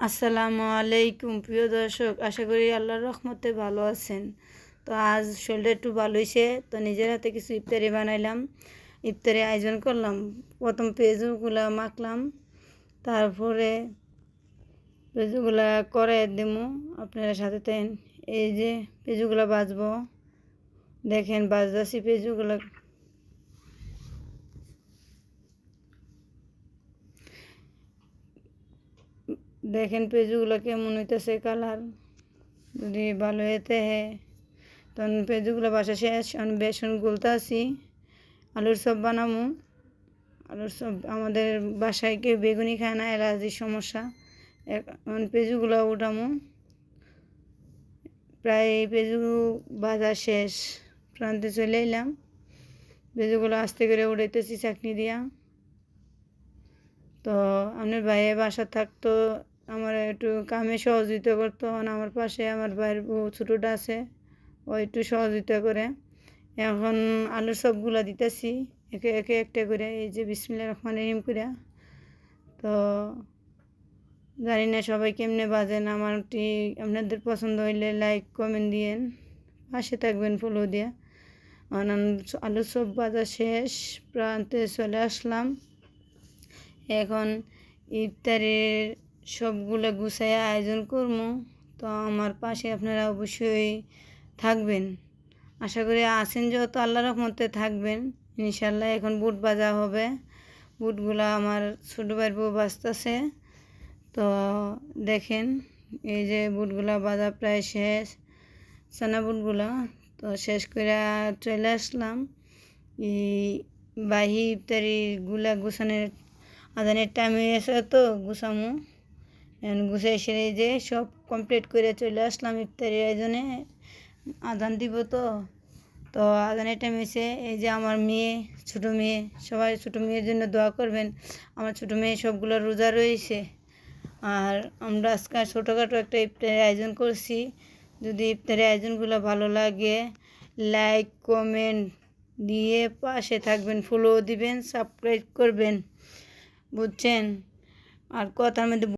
আসসালামু আলাইকুম। প্রিয় দর্শক, আশা করি আল্লাহর রহমতে ভালো আছেন। তো আজ শরীরটা একটু ভালো হয়েছে তো নিজের হাতে কিছু ইফতারি বানাইলাম। ইফতারি আয়োজন করলাম। প্রথম পেঁয়াজগুলা মাখলাম। তারপরে পেঁয়াজগুলা করে দিমু। আপনারা সাথে তেন এই যে পেঁয়াজগুলা বাজবো দেখেন বাজদাসি পেঁয়াজগুলা দেখেন পেঁয়াজগুলো কেমন হইতেছে কালার। যদি ভালো হইতে হে, তখন পেঁয়াজগুলো বাসা শেষ আমি বেসন গুলতে আছি। আলুর সব বানাবো আলুর সব আমাদের বাসায় কেউ বেগুনি খায় না, অ্যালার্জির সমস্যা। এখন পেঁয়াজগুলো উঠামো। প্রায় পেঁজু বাজার শেষ। প্রান্তে চলে এলাম। পেঁজুগুলো আস্তে করে উড়াইতেছি চাকনি দিয়া। তো আপনার ভাইয়ের বাসা থাকতো আমার একটু কামে সহযোগিতা করতো আমার পাশে আমার ভাইয়ের বউ ছোটোটা আছে, ও একটু সহযোগিতা করে। এখন আলুর সবগুলা দিতেছি, একে একে একটা করে। এই যে বিসমিল্লা রহমান রহিম করে তো জানি না সবাই কেমনে বাজেন, আমার আমারটি আপনাদের পছন্দ হইলে লাইক কমেন্ট দিয়েন। পাশে থাকবেন ফলো দিয়ে। আলুর সব বাজার শেষ, প্রান্তে চলে আসলাম। এখন ইফতারের সবগুলো গুছাই আয়োজন করব তো আমার পাশে আপনারা অবশ্যই থাকবেন। আশা করি আছেন যত আল্লাহ রহমতে থাকবেন। ইনশাল্লাহ এখন বুট বাজা হবে। বুটগুলো আমার ছোটো ভাইয়ের বউ বাজতেছে। তো দেখেন, এই যে বুটগুলা বাজা প্রায় শেষ সানা বুটগুলা। তো শেষ করে চলে আসলাম। এই বাহি ইফতারি গুলা গুছানোর আদানের টাইম হয়ে তো, গুছামু। গুছাই সেরে যে সব কমপ্লিট করে চলে আসলাম ইফতারির আয়োজনে। আদান দিব তো। তো আদানের টাইম এসে এই যে আমার মেয়ে, ছোটো মেয়ে, সবাই ছোটো মেয়ের জন্য দোয়া করবেন। আমার ছোটো মেয়ে সবগুলো রোজা রয়েছে। আর আমরা আজকে ছোটোখাটো একটা ইফতারের আয়োজন করছি। যদি ইফতারের আয়োজনগুলো ভালো লাগে লাইক কমেন্ট দিয়ে পাশে থাকবেন ফলো দিবেন সাবস্ক্রাইব করবেন। বুঝছেন? আর কথার মধ্যে